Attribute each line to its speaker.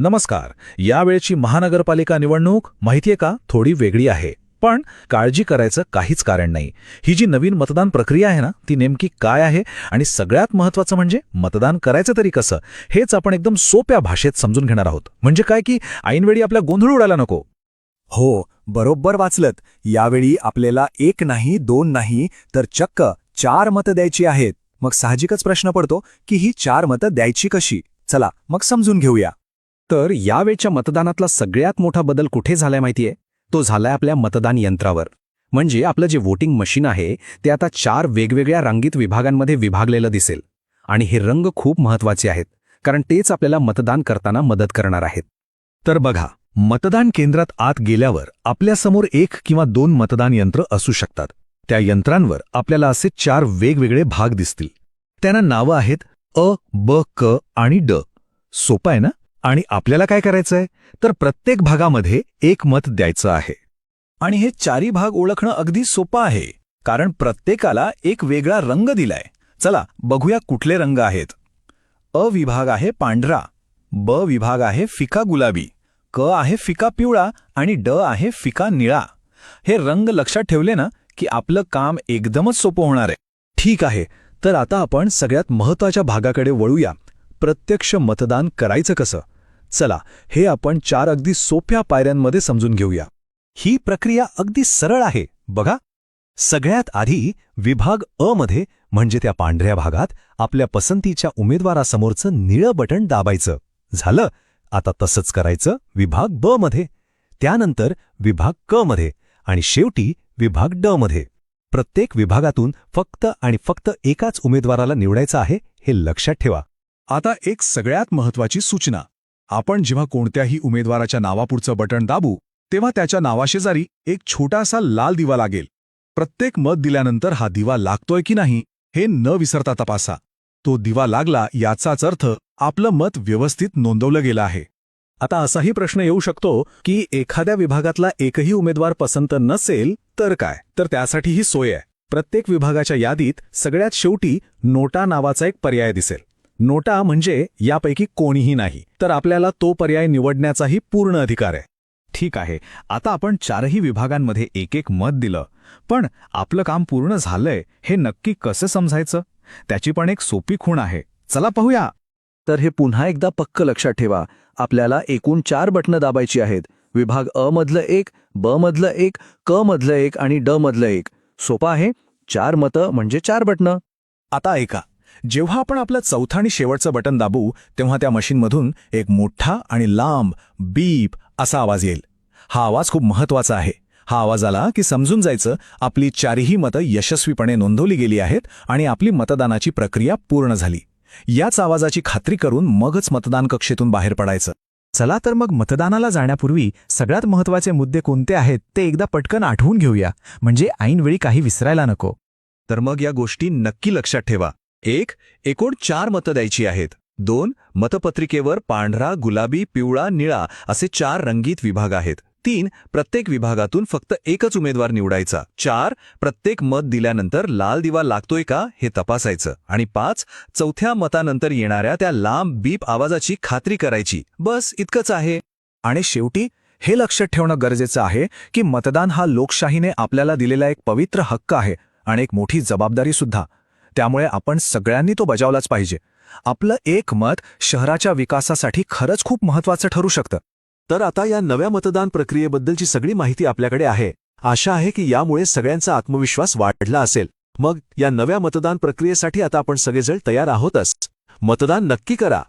Speaker 1: नमस्कार. यावेळची महानगरपालिका निवडणूक माहितीये का? थोडी वेगळी आहे. पण काळजी करायचं काहीच कारण नाही. ही जी नवीन मतदान प्रक्रिया आहे ना ती नेमकी काय आहे आणि सगळ्यात महत्वाचं म्हणजे मतदान करायचं तरी कसं हेच आपण एकदम सोप्या भाषेत समजून घेणार आहोत. म्हणजे काय की ऐनवेळी आपल्या गोंधळ उडायला नको.
Speaker 2: हो बरोबर वाचलत. यावेळी आपल्याला एक नाही दोन नाही तर चक्क चार मतं द्यायची आहेत. मग साहजिकच प्रश्न पडतो की ही चार मतं द्यायची कशी? चला मग समजून घेऊया.
Speaker 3: तर यावेळच्या मतदानातला सगळ्यात मोठा बदल कुठे झालाय माहितीये? तो झालाय आपल्या मतदान यंत्रावर. म्हणजे आपलं जे वोटिंग मशीन आहे ते आता चार वेगवेगळ्या रंगीत विभागांमध्ये विभागलेलं दिसेल. आणि हे रंग खूप महत्त्वाचे आहेत कारण तेच आपल्याला मतदान करताना मदत करणार आहेत.
Speaker 1: तर बघा मतदान केंद्रात आत गेल्यावर आपल्यासमोर एक किंवा दोन मतदान यंत्र असू शकतात. त्या यंत्रांवर आपल्याला असे चार वेगवेगळे भाग दिसतील. त्यांना नावं आहेत अ ब क आणि ड. सोपं आहे ना? आणि आपल्याला काय करायचंय? तर प्रत्येक भागामध्ये एक मत द्यायचं आहे.
Speaker 2: आणि हे चारी भाग ओळखणं अगदी सोपं आहे कारण प्रत्येकाला एक वेगळा रंग दिलाय. चला बघूया कुठले रंग आहेत. अ विभाग आहे पांढरा ब विभाग आहे फिका गुलाबी क आहे फिका पिवळा आणि ड आहे फिका निळा. हे रंग लक्षात ठेवले ना की आपलं काम एकदमच सोपं होणार आहे.
Speaker 1: ठीक आहे तर आता आपण सगळ्यात महत्त्वाच्या भागाकडे वळूया. प्रत्यक्ष मतदान करायचं कसं? चला हे आपण चार अगदी सोप्या पायऱ्यांमध्ये समजून घेऊया.
Speaker 2: ही प्रक्रिया अगदी सरळ आहे बघा. सगळ्यात आधी विभाग अ मध्ये म्हणजे त्या पांढऱ्या भागात आपल्या पसंतीच्या उमेदवारासमोरचं निळं बटण दाबायचं. झालं? आता तसंच करायचं विभाग ब मध्ये. त्यानंतर विभाग क मध्ये आणि शेवटी विभाग ड मध्ये. प्रत्येक विभागातून फक्त आणि फक्त एकाच उमेदवाराला निवडायचं आहे हे लक्षात ठेवा.
Speaker 4: आता एक सगळ्यात महत्वाची सूचना. आपण जेव्हा कोणत्याही उमेदवाराच्या नावापुढचं बटण दाबू तेव्हा त्याच्या नावाशेजारी एक छोटासा लाल दिवा लागेल. प्रत्येक मत दिल्यानंतर हा दिवा लागतोय की नाही हे न विसरता तपासा. तो दिवा लागला याचाच अर्थ आपलं मत व्यवस्थित नोंदवलं गेलं आहे.
Speaker 1: आता असाही प्रश्न येऊ शकतो की एखाद्या विभागातला एकही उमेदवार पसंत नसेल तर काय? तर त्यासाठी ही सोय आहे. प्रत्येक विभागाच्या यादीत सगळ्यात शेवटी नोटा नावाचा एक पर्याय दिसेल. नोटा म्हणजे यापैकी कोणीही नाही तर आपल्याला तो पर्याय निवडण्याचाही पूर्ण अधिकार आहे.
Speaker 2: ठीक आहे आता आपण चारही विभागांमध्ये एक एक मत दिलं पण आपलं काम पूर्ण झालंय हे नक्की कसं समजायचं? त्याची पण एक सोपी खूण आहे. चला पाहूया.
Speaker 5: तर हे पुन्हा एकदा पक्क लक्षात ठेवा आपल्याला एकूण चार बटणं दाबायची आहेत. विभाग अ मधलं एक ब मधलं एक क मधलं एक आणि ड मधलं एक. सोपं आहे? चार मतं म्हणजे चार बटणं.
Speaker 2: आता ऐका. जेव्हा आपण आपलं चौथं आणि शेवटचं बटन दाबू तेव्हा त्या मशीनमधून एक मोठा आणि लांब बीप असा आवाज येईल. हा आवाज खूप महत्त्वाचा आहे. हा आवाज आला की समजून जायचं आपली चारही मतं यशस्वीपणे नोंदवली गेली आहेत आणि आपली मतदानाची प्रक्रिया पूर्ण झाली. याच आवाजाची खात्री करून मगच मतदान कक्षेतून बाहेर पडायचं. चला तर मग मतदानाला जाण्यापूर्वी सगळ्यात महत्त्वाचे मुद्दे कोणते आहेत ते एकदा पटकन आठवून घेऊया. म्हणजे ऐनवेळी काही विसरायला नको. तर मग या गोष्टी नक्की लक्षात ठेवा. एक एकूण चार मतं द्यायची आहेत. दोन मतपत्रिकेवर पांढरा गुलाबी पिवळा निळा असे चार रंगीत विभाग आहेत. तीन प्रत्येक विभागातून फक्त एकच उमेदवार निवडायचा. चार प्रत्येक मत दिल्यानंतर लाल दिवा लागतोय का हे तपासायचं. आणि पाच चौथ्या मतानंतर येणाऱ्या त्या लांब बीप आवाजाची खात्री करायची. बस इतकंच आहे. आणि शेवटी हे लक्षात ठेवणं गरजेचं आहे की मतदान हा लोकशाहीने आपल्याला दिलेला एक पवित्र हक्क आहे आणि एक मोठी जबाबदारी सुद्धा. त्यामुळे आपण सगळ्यांनी तो बजावलाच पाहिजे. आपलं एक मत शहराच्या विकासासाठी खरंच खूप महत्वाचं ठरू शकतं. तर आता या नव्या मतदान प्रक्रियेबद्दलची सगळी माहिती आपल्याकडे आहे. आशा आहे की यामुळे सगळ्यांचा आत्मविश्वास वाढला असेल. मग या नव्या मतदान प्रक्रियेसाठी आता आपण सगळेजण तयार आहोतच. मतदान नक्की करा.